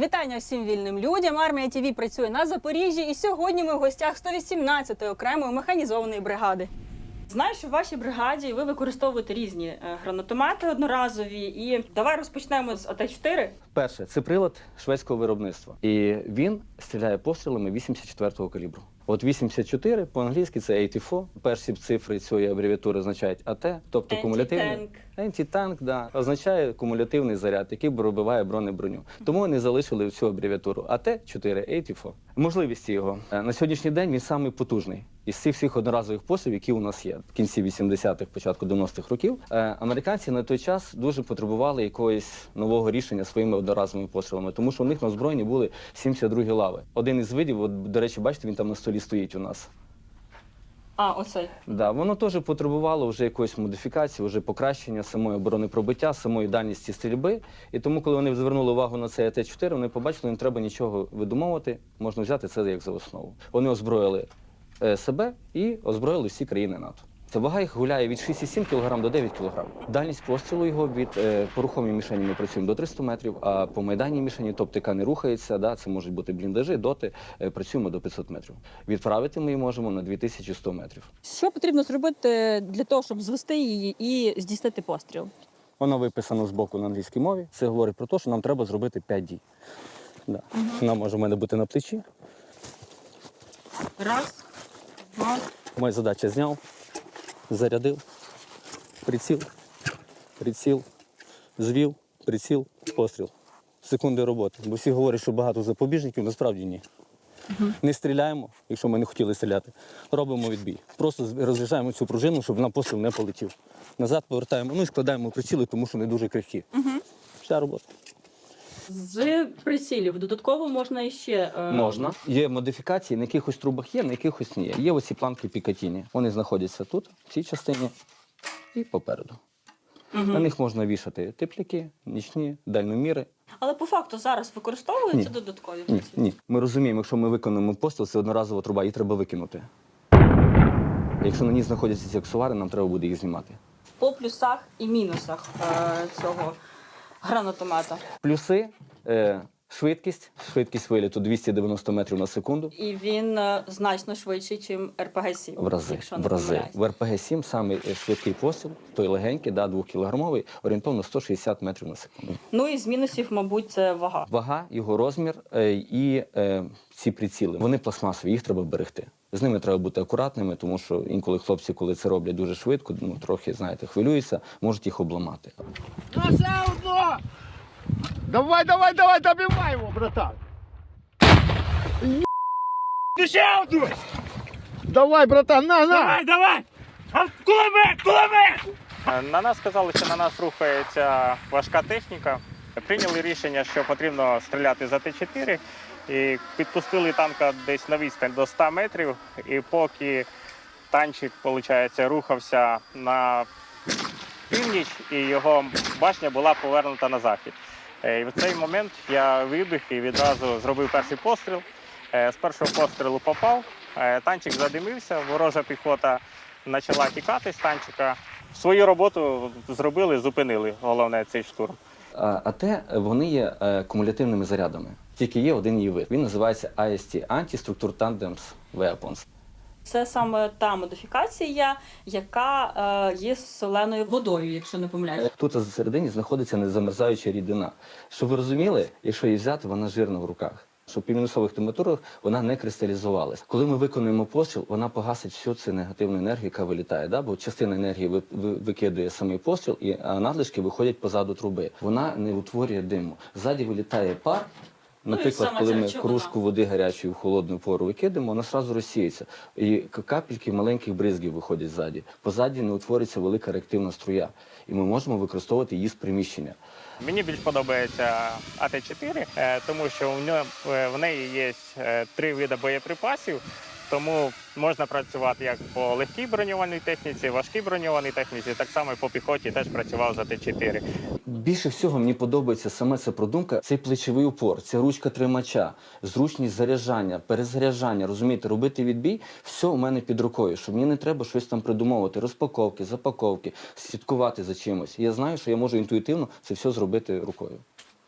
Вітання всім вільним людям. Армія ТІВІ працює на Запоріжжі, і сьогодні ми в гостях 118-ї окремої механізованої бригади. Знаю, що в вашій бригаді ви використовуєте різні гранатомати гранатомети одноразові. І давай розпочнемо з АТ-4. Перше, це прилад шведського виробництва. І він стріляє пострілами 84-го калібру. От 84 по-англійськи це 84. Перші цифри цієї абревіатури означають АТ, тобто кумулятивний. Антитанк. Да, означає кумулятивний заряд, який пробиває бронеброню. Тому вони залишили цю абревіатуру АТ-484. Можливості його Е, на сьогоднішній день він самий потужний. Із цих всіх одноразових пострілів, які у нас є в кінці 80-х, початку 90-х років, е, американці на той час дуже потребували якогось нового рішення своїми одноразовими пострілами, тому що у них на озброєнні були 72 лави. Один із видів, от, до речі, бачите, він там на столі стоїть у нас. А, оцей. Да, воно теж потребувало вже якоїсь модифікації, вже покращення самої оборони пробиття, самої дальності стрільби. І тому, коли вони звернули увагу на цей АТ-4, вони побачили, що не треба нічого видумовувати, можна взяти це як за основу. Вони озброїли себе і озброїли всі країни НАТО. Це вага їх гуляє від 6,7 кг до 9 кг. Дальність пострілу його від е, по рухомій мішені ми працюємо до 300 метрів, а по майданній мішені, тобто яка не рухається, да, це можуть бути бліндажі, доти, е, працюємо до 500 метрів. Відправити ми її можемо на 2100 метрів. Що потрібно зробити для того, щоб звести її і здійснити постріл? Воно виписано з боку на англійській мові. Це говорить про те, що нам треба зробити 5 дій. Да. Вона може в мене бути на плечі. Раз. Моя задача зняв, зарядив, приціл, приціл, звів, приціл, постріл. Секунди роботи. Бо всі говорять, що багато запобіжників, насправді ні. Не стріляємо, якщо ми не хотіли стріляти. Робимо відбій. Просто розряджаємо цю пружину, щоб на постріл не полетів. Назад повертаємо, ну і складаємо приціли, тому що вони дуже крихкі. Вся робота. З прицілів додатково можна іще. е, Можна. Є модифікації, на якихось трубах є, на якихось ні. Є оці планки Пікатіні. Вони знаходяться тут, в цій частині, і попереду. Мгм. На них можна вішати тепляки, нічні, дальноміри. Але по факту зараз використовуються Ні. додаткові Ні, ні. Ми розуміємо, якщо ми виконуємо постріл, це одноразова труба, її треба викинути. Якщо на ній знаходяться ці аксесуари, нам треба буде їх знімати. По плюсах і мінусах е, цього гранатомета. Плюси е, швидкість, швидкість виліту 290 метрів на секунду. І він е, значно швидший, ніж РПГ-7. В рази, якщо не в рази. помиляюсь. В РПГ-7 самий е, швидкий постріл, той легенький, да, 2-кілограмовий, орієнтовно 160 метрів на секунду. Ну і з мінусів, мабуть, це вага. Вага, його розмір е, і е, ці приціли. Вони пластмасові, їх треба берегти. З ними треба бути акуратними, тому що інколи хлопці, коли це роблять дуже швидко, ну трохи, знаєте, хвилюються, можуть їх обламати. Ну, ще Давай, давай, давай, добивай его, братан! Одну! Давай, братан, на, на! Давай, давай! Кулемет, кулемет! На нас сказали, що на нас рухається важка техніка. Прийняли рішення, що потрібно стріляти за Т-4 і підпустили танка десь на відстань до 100 метрів. І поки танчик, виходить, рухався на північ, і його башня була повернута на захід. Е, І в цей момент я вибіг і відразу зробив перший постріл. Е, З першого пострілу попав, е, танчик задимився, ворожа піхота почала тікати з танчика. Свою роботу зробили, зупинили. Головне цей штурм. А, те вони є кумулятивними зарядами. Тільки є один її вид. Він називається AST – Anti-Structure Tandems Weapons. Це саме та модифікація, яка е, є соленою водою, якщо не помиляюсь. Тут всередині знаходиться незамерзаюча рідина. Щоб ви розуміли, якщо її взяти, вона жирна в руках. Щоб при мінусових температурах вона не кристалізувалась. Коли ми виконуємо постріл, вона погасить всю цю негативну енергію, яка вилітає. Да? Бо частина енергії ви- ви- викидує самий постріл, і надлишки виходять позаду труби. Вона не утворює диму. Ззаді вилітає пар. Ну Наприклад, саме коли ми кружку води гарячої в холодну пору викидаємо, вона одразу розсіється. І капельки маленьких бризгів виходять ззаді. Позаді не утворюється велика реактивна струя. І ми можемо використовувати її з приміщення. Мені більш подобається АТ-4, е, тому що в, ньому, е, в неї є е, три види боєприпасів. Тому можна працювати як по легкій броньованій техніці, важкій броньованій техніці, так само і по піхоті теж працював за Т-4. Більше всього мені подобається саме ця продумка, цей плечовий упор, ця ручка тримача, зручність заряджання, перезаряджання, розумієте, робити відбій, все у мене під рукою, щоб мені не треба щось там придумовувати, розпаковки, запаковки, слідкувати за чимось. Я знаю, що я можу інтуїтивно це все зробити рукою.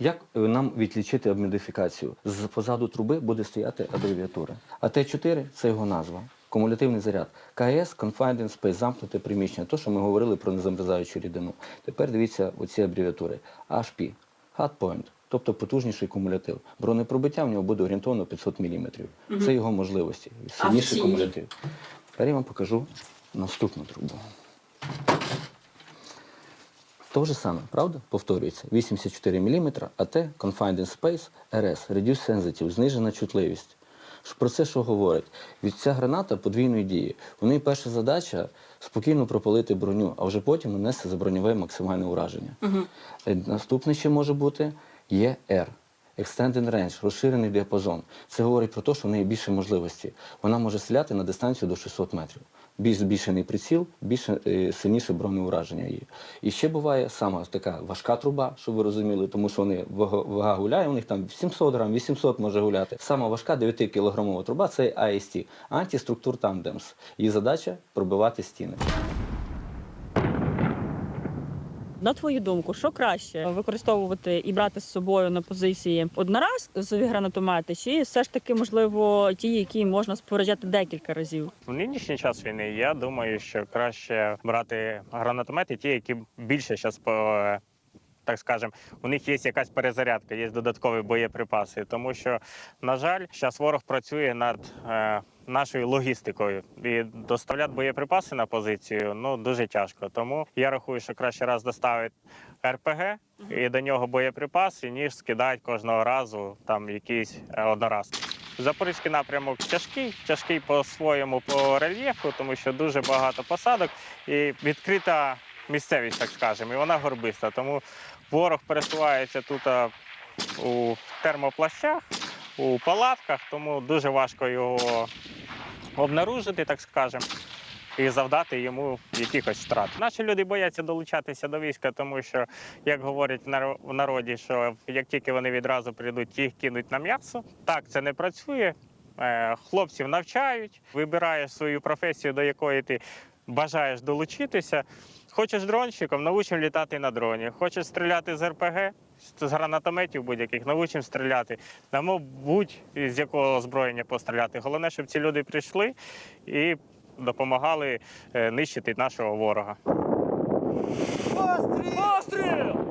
Як е, нам відлічити обмодифікацію? З позаду труби буде стояти абревіатура. А Т4 це його назва. Кумулятивний заряд. КС Confined in Space, замкнуте приміщення. То, що ми говорили про незамерзаючу рідину. Тепер дивіться оці абревіатури. HP, Hard Point, тобто потужніший кумулятив. Бронепробиття в нього буде орієнтовно 500 мм. Це його можливості. Сильніший кумулятив. Тепер я вам покажу наступну трубу. То же саме, правда? Повторюється. 84 мм, АТ, Confined in Space, RS, Reduced Sensitive, знижена чутливість. Про це що говорить? Від ця граната подвійної дії. У неї перша задача спокійно пропалити броню, а вже потім нанести за броньове максимальне ураження. Угу. Наступне ще може бути є R Extended Range, розширений діапазон. Це говорить про те, що в неї більше можливості. Вона може стріляти на дистанцію до 600 метрів. Більш збільшений приціл, більше е, сильніше бронеураження є. І ще буває сама така важка труба, щоб ви розуміли, тому що вони вага гуляє, у них там 700 грам, 800 може гуляти. Сама важка 9-кілограмова труба це IST, антиструктур тандемс. Її задача пробивати стіни. На твою думку, що краще використовувати і брати з собою на позиції одноразові гранатомети, чи все ж таки можливо ті, які можна споряджати декілька разів? В нинішній час війни я думаю, що краще брати гранатомети, ті, які більше зараз. Так скажемо, у них є якась перезарядка, є додаткові боєприпаси, тому що, на жаль, зараз ворог працює над е, нашою логістикою і доставляти боєприпаси на позицію ну дуже тяжко. Тому я рахую, що краще раз доставити РПГ і до нього боєприпаси, ніж скидати кожного разу там якийсь е, однораз. Запорізький напрямок тяжкий, тяжкий по-своєму по рельєфу, тому що дуже багато посадок і відкрита місцевість, так скажемо, і вона горбиста. Тому ворог пересувається тут у термоплащах, у палатках, тому дуже важко його обнаружити, так скажемо. І завдати йому якихось втрат. Наші люди бояться долучатися до війська, тому що, як говорять в народі, що як тільки вони відразу прийдуть, їх кинуть на м'ясо. Так це не працює. Е, Хлопців навчають, вибираєш свою професію, до якої ти бажаєш долучитися. Хочеш дронщиком, научимо літати на дроні. Хочеш стріляти з РПГ, з гранатометів будь-яких, навчимо стріляти. Дамо будь-з якого озброєння постріляти. Головне, щоб ці люди прийшли і допомагали е, нищити нашого ворога. Постріл!